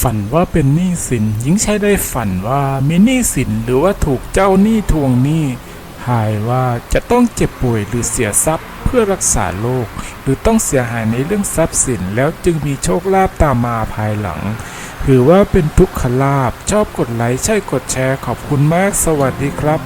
ฝันว่าเป็นหนี้สินหญิงใชายได้ฝันว่ามีหนี้สินหรือว่าถูกเจ้าหนี้ทวงหนี้หายว่าจะต้องเจ็บป่วยหรือเสียทรัพย์เพื่อรักษาโรคหรือต้องเสียหายในเรื่องทรัพย์สินแล้วจึงมีโชคลาภตามมาภายหลังถือว่าเป็นทุกขลาภชอบกดไลค์ใช่กดแชร์ขอบคุณมากสวัสดีครับ